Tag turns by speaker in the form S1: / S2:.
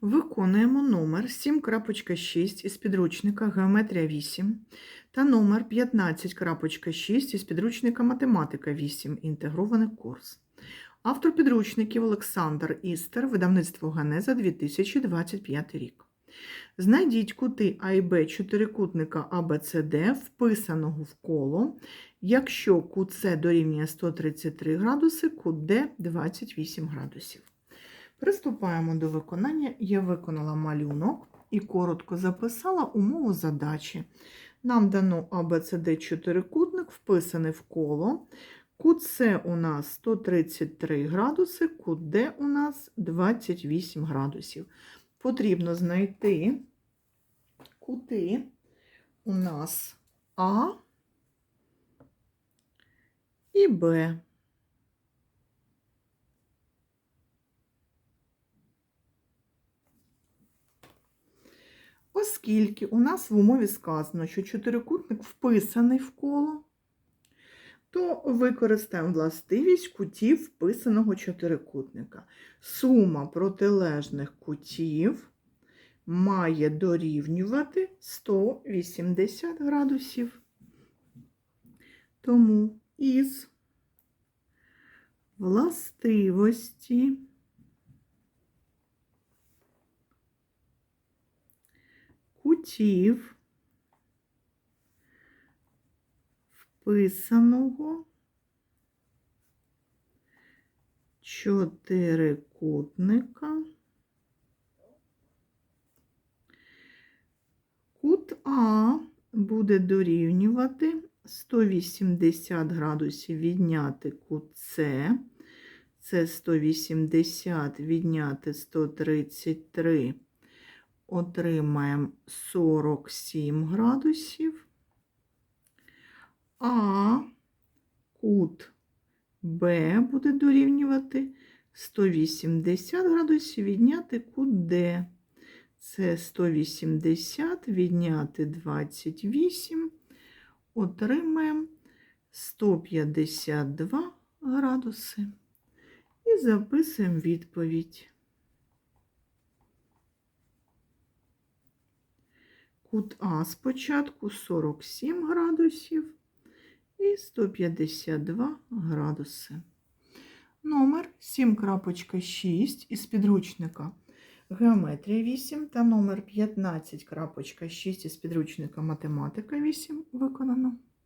S1: Виконуємо номер 7.6 із підручника Геометрія 8 та номер 15.6 із підручника Математика 8. Інтегрований курс. Автор підручників Олександр Істер, видавництво Ганеза 2025 рік. Знайдіть кути А і Б чотирикутника АБЦД, вписаного в коло, якщо кут С дорівнює 133 градуси, кут Д 28 градусів. Приступаємо до виконання. Я виконала малюнок і коротко записала умову задачі. Нам дано ABCD чотирикутник, вписаний в коло. Кут С у нас 133 градуси, кут Д у нас 28 градусів. Потрібно знайти кути у нас А і Б. Оскільки у нас в умові сказано, що чотирикутник вписаний в коло, то використаємо властивість кутів вписаного чотирикутника. Сума протилежних кутів має дорівнювати 180 градусів. Тому із властивості кутів вписаного чотирикутника. Кут А буде дорівнювати 180 градусів відняти кут С. Це 180 відняти 133 отримаємо 47 градусів, а кут Б буде дорівнювати 180 градусів відняти кут Д. Це 180 відняти 28, отримаємо 152 градуси. І записуємо відповідь. Кут А спочатку 47 градусів і 152 градуси. Номер 7.6 із підручника Геометрія 8 та номер 15.6 із підручника Математика 8 виконано.